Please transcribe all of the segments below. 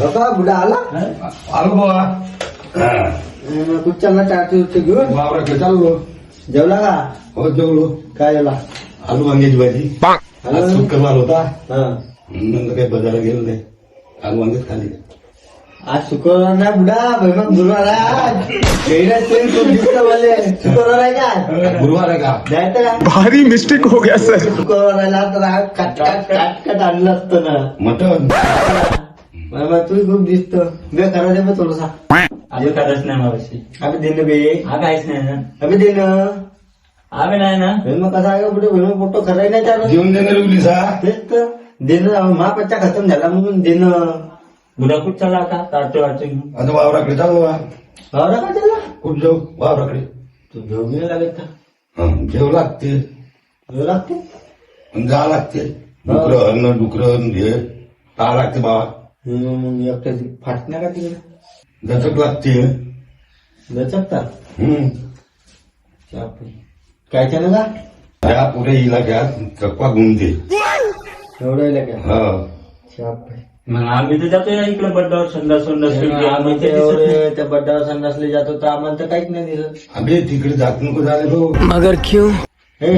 बाबा बुडा आला? आलो बाबा मग कुठं चालला चारशे रुपये घेऊन वावराकडे चाललो जेवला का हो. जेवलो काय जेवला आलू वांग्याची भाजी आज शुक्रवार होता. हा. म्हणलं काही बाजारात गेलो नाही. आलू वांगेच खाली. आज शुक्रवार ना बुडा भाई मग गुरुवार शुक्रवार आहे का गुरुवार आहे का जायचं का भारी मिस्टेक हो गया सर शुक्रवार आहे ना तर काट काट काट काट आणलं असतं ना. मटन मग तू खूप दिसतो. बे खरं दे बे थोडसा. अभी करत नाही मावशी. अबे देणं बे. हा काहीच नाही ना. अबे देणं अभी नाही ना. मग कसा आहे? का पुढे भाई फोटो खरं आहे नाही चालू जेवण देणार उलीस हा तेच तर. देणं महापच्चा खतम झाला म्हणून देणं बुडा कुठ चालला आता तारते वाटते घेऊन आता वावराकडे ना का त्याला कुठं जाऊ वावराकडे. तू घेऊन गेला लागत का? हं, जेव लागते. घेऊ लागते? आणि जा लागते. डुकर अन्न डुकर हे. टा लागते बाबा. हम्म, मग एकटं फाटणार का तिकडे? दचक लागते. लचकता? हम्म. काय त्यानं का त्या पुढे इलाक्यात चकवा घुमते एवढं येईल का? हा. शाप मग आम्ही तर जातो या इकडे बड्डावर संडास संडास आम्ही एवढे त्या बड्डावर संडासले जातो तर आम्हाला तर काहीच नाही दिसत. अबे तिकडे जात नको झाले भाऊ. मगर क्यों? हे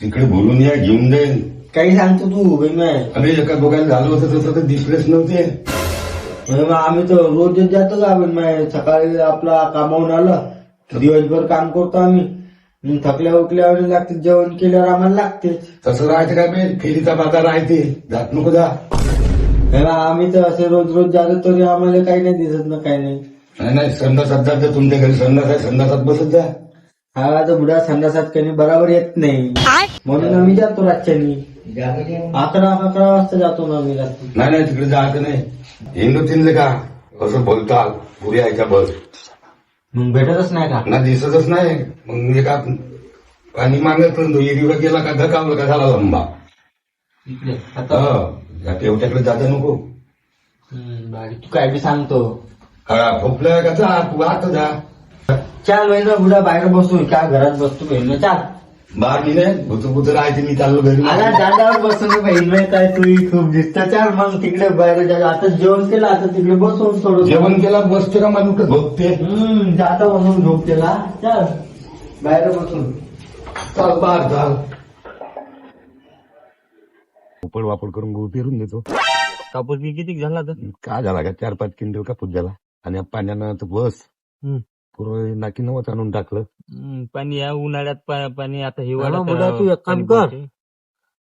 तिकडे बोलून या घेऊन जाईल काही सांगतो तू बाई माय अबे एका दोघांना झालं होतं तसं तर दिसलेच नव्हते. म्हणजे मग आम्ही तर रोजच जातो का बाई माय सकाळी आपला कामावून आलं दिवसभर काम करतो आम्ही. मग थकल्या उठल्यावर लागते जेवण केल्यावर आम्हाला लागते तसं राहायचं काय बे? फेरीचा बाजार राहते जात नको जा. आम्ही तर असे रोज रोज जातो तरी आम्हाला काही नाही दिसत ना काही नाही. नाही नाही संडासात जा तर तुमच्या घरी संडास आहे संडासात बसत जा. हा तर बुडा संडासात काही बराबर येत नाही. म्हणून आम्ही जातो रातच्यानी. अकरा अकरा वाजता जातो ना आम्ही रात्री. नाही नाही तिकडे जायचं नाही. हिंदू तिनले का? असं बोलताल? पुरी यायच्या बस? मग भेटतच नाही का? ना दिसतच नाही. मग एका पाणी मागत गेला का धकावलं का झाला लंबा? इकडे आता. तेवढ्याकडे जाता नको बाकी तू काय बी सांगतो. हा खोकलं का जा तू आता जा. चार महिना बुडा बाहेर बसतो काय घरात बसतो बहीण. चाल. बाहेर मी नाही भूत भूत राहायचे मी चाललो घरी. आला दादावर बसून बहीण. काय तू खूप दिसत. चाल मग तिकडे बाहेर जा. आता जेवण केलं आता तिकडे बसून थोडं जेवण केला बसते का भोगते हम्म जाता बसून झोप केला. चाल बाहेर बसून. चाल बाहेर चाल. उपड वापड करून गहू पेरून देतो. कापूस बी किती झाला तर? काय झाला का? चार पाच क्विंटल कापूस झाला. आणि या पाण्यानं तर बस. हम्म. पूर्ण नाकी नवत आणून टाकलं. हम्म, पाणी या उन्हाळ्यात पा- पाणी आता हा, हिवाळ्यात तू एक काम पाणी कर. पडते.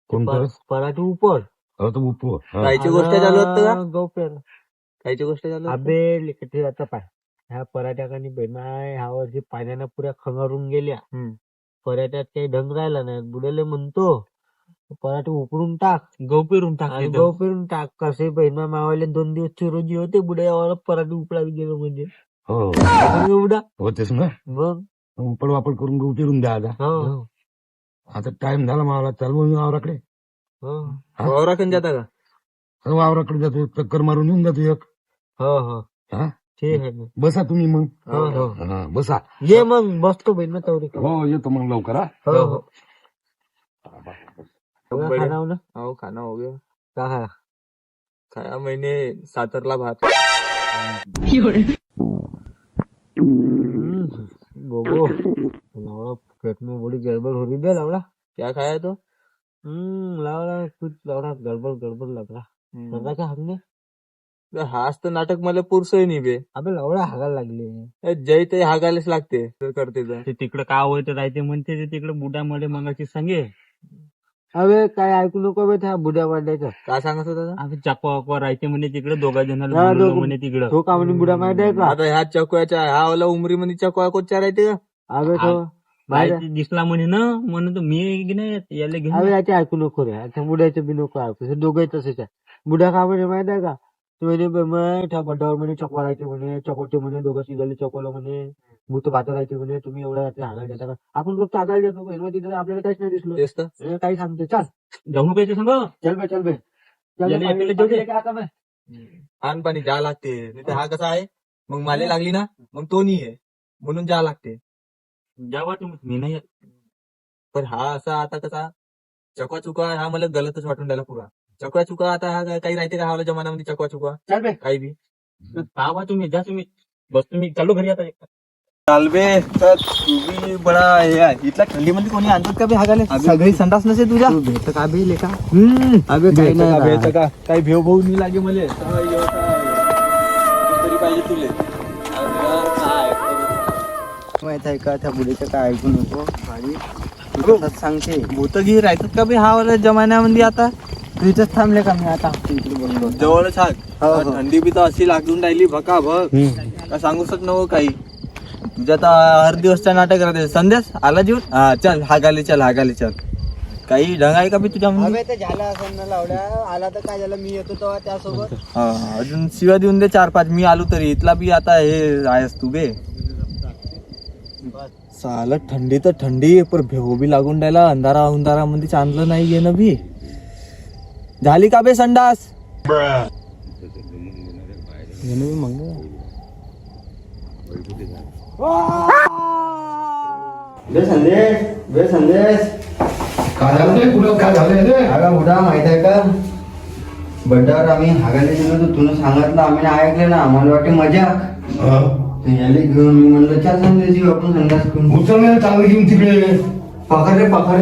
कोणतं पराठी उपर. हो तो उपो हा. कायची गोष्ट चालू होतं का? गौपेर कायची गोष्ट चालू अबे लिकटे आता पाय. ह्या वर्षी पाण्यानं पुऱ्या खंगारून गेल्या. पर्यटक काही ढंग राहिला नाही. बुडेले म्हणतो. पराठे उकडून टाक. गहू पेरून टाक गहू पेरून टाक. कसे बहिणा मावाले दोन दिवस चिरोजी होते बुड्यावर पराठे उपडायला गेलो म्हणजे. हो. होतेच ना. मग? उपड वापड करून गहू पेरून द्या आता. हो. आता टाइम झाला मला. चालू मी वावराकडे. हो. वावराकडे जाता का? हो, वावराकडे जातो. चक्कर मारून येऊन जातो एक. हो हो. हा? ठीक आहे. बसा तुम्ही मग. हो हो. हा, बसा. ये मग. बसतो बहीण हो येतो मग लवकर हा? हो हो बढ़िया। खाना हो ना हो खाना हो गया का खाया खाया मैंने सातरला भात बोबो लावड़ा पेट में बड़ी गड़बड़ हो रही है लावड़ा क्या खाया तो हम्म लावड़ा कुछ लावड़ा गड़बड़ गड़बड़ लग रहा लगा क्या हमने हाच तर नाटक मला पुरसही नाही बे अबे लावड़ा हागायला लागले जय ते हागायलाच लागते तर करते तर ते तिकडं काय होत राहते म्हणते ते तिकडे बुडा मध्ये मगाची सांगे अबे काय ऐकू नको बे त्या बुड्या वाड्याचं काय सांगत होता अबे चाकवा वाकवा राहते म्हणे तिकडे दोघा जणांना हा, दोघं- म्हणे तिकडं. तो का म्हणे बुड्या माहिती आहे का? आता ह्या चकवाच्या हा वाला उमरी मध्ये चकवा कोणच्या राहते का? अबे तो राहते दिसला म्हणे ना म्हणून तो मी की नाही याला घेऊन अबे याचे ऐकू नको रे. त्या बुड्याचं बी नको ऐकू. हे दोघंही तसेच आहे बुड्या का म्हणे माहीत आहे का? म्हणे मग म्हणे चकवा राहायचे म्हणे चकोटे म्हणे दोघं सिगले चकवलं म्हणे भूत भात राहायचे म्हणे तुम्ही एवढ्या रात्री हागायला देता का? आपण फक्त हागायला देतो बहिण तिथे आपल्याला काहीच नाही दिसलं. काही सांगते चल. जाऊ नको याच्या संग? चल बे चल बे. चल बे, पाणी-. पाणी लेके आता बे. आण पाणी जा लागते. नाही तर हा कसा आहे? मग माले लागली ना मग तो नाही आहे. म्हणून जा लागते. जावा तुम्ही. मी नाही. पण हा असा आता कसा चकवा चुका हा मला गलतच वाटून राहिला पुरा. चकवा चुका आता हा काय- काही राहते का हा जमान्यामध्ये चकवा चुका चल बे. काही बी. बाबा तुम्ही जा तुम्ही. बस तुम्ही चालू घरी आता चालबे तर तुम्ही बडा हे आहे. इथल्या थंडीमध्ये कोणी आणतात का बे हागाले सगळी संडास नसे तुझ्या? भेट का बिल का हम्म. अबे काही नाही भेटतं का? काही भेव भाऊ नाही लागे मले. तर पाहिजे तुले. माहीत आहे का त्या बुडीचं काय ऐकू नको? गाडी तू तसंच सांगते राहतात का बे हा वाला जमान्यामध्ये आता? तू इथंच थांबले का मी आता? जवळच हाक हो, हो. थंडी बी तर अशी लागून राहिली. भका भक का सांगू शकत नको काही. तुझ्या तर हर दिवसचा नाटक राहते. संध्यास आला जीवन हा चल हागाले चल हागाले चल. काही ढंग आहे का बी तुझ्या अबे ते झालं असं ना लावल्या आला तर काय झालं? मी येतो तेव्हा त्यासोबत. हा अजून शिव्या देऊन दे चार पाच मी आलो तरी. इथला बी आता हे आहेस तू बे. साला थंडी तर थंडी. पर भेव बी लागून राहिला. अंधारा उंधारा मध्ये चांगलं नाही ये ना बी. झाली का बे संडास? बी संदेश बे संदेश. काय झालं कुठं काय झालं रे? अगा उडा माहीत आहे का? बड्डावर आम्ही हागायला गेलो होतो तुला सांगितलं आम्ही नाही ऐकलं ना. आम्हाला वाटते मजा हं. याले घेऊन मी म्हणलं चार संदेश येऊ आपण संडास करून उचल ना चांगलं घेऊन तिकडे. पकड रे पकड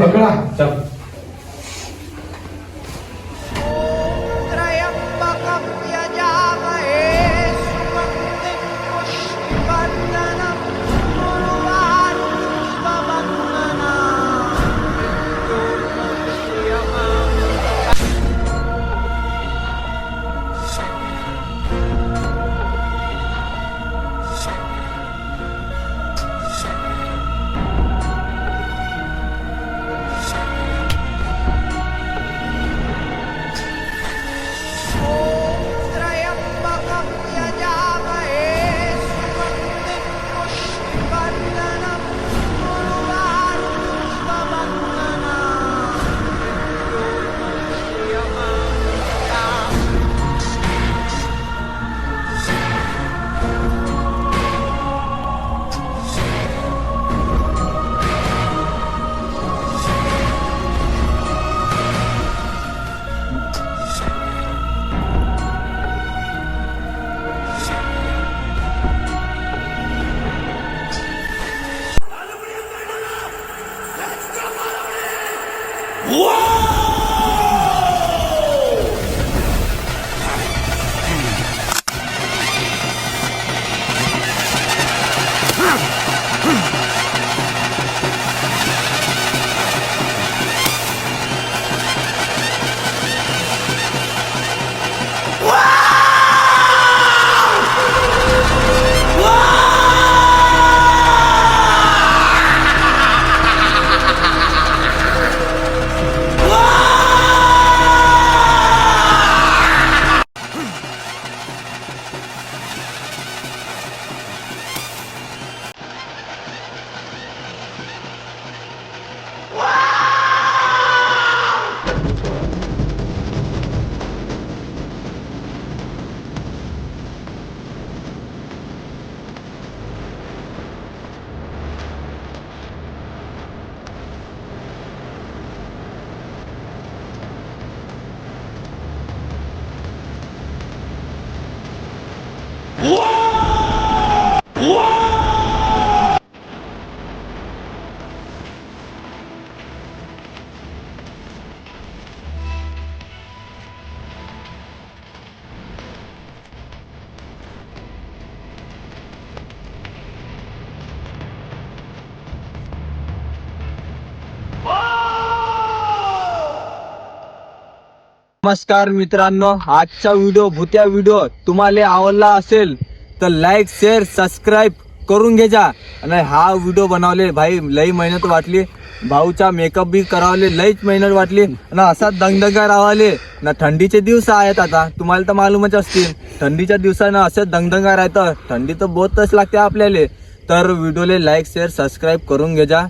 नमस्कार मित्रांनो आजचा व्हिडिओ भूत्या व्हिडिओ तुम्हाला आवडला असेल तर लाईक शेअर सबस्क्राईब करून घे जा आणि हा व्हिडिओ बनवले भाई लई मेहनत वाटली. भाऊचा मेकअप बी करावले लईच मेहनत वाटली. आणि असा दंगदंगा रावाले. ना थंडीचे दिवस आहेत आता तुम्हाला तर मालूमच असतील. थंडीच्या दिवसानं असं दंगदंगा राहतं थंडी तर बहुतच लागते आपल्याला. तर व्हिडिओला लाईक शेअर सबस्क्राईब करून घे जा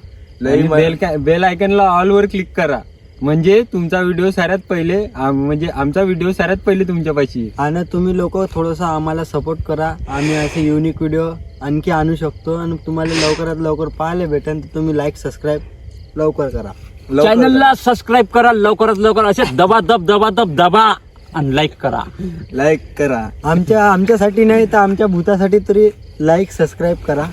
लई बेल बेल आयकनला ऑल वर क्लिक करा. म्हणजे तुमचा व्हिडिओ सगळ्यात पहिले आम- म्हणजे आमचा व्हिडिओ सगळ्यात पहिले तुमच्यापाशी. आणि तुम्ही लोक थोडंसं आम्हाला सपोर्ट करा. आम्ही असे युनिक व्हिडिओ आणखी आणू शकतो. आणि तुम्हाला लवकरात लवकर पाहायला भेटेल तर तुम्ही लाईक सबस्क्राईब लवकर करा. लवकर चॅनलला सबस्क्राईब करा लवकरात लवकर असे दबा दब दबा दब दबा आणि लाईक करा. लाईक करा. आमच्या आमच्यासाठी नाही तर आमच्या भूतासाठी तरी लाईक सबस्क्राईब करा.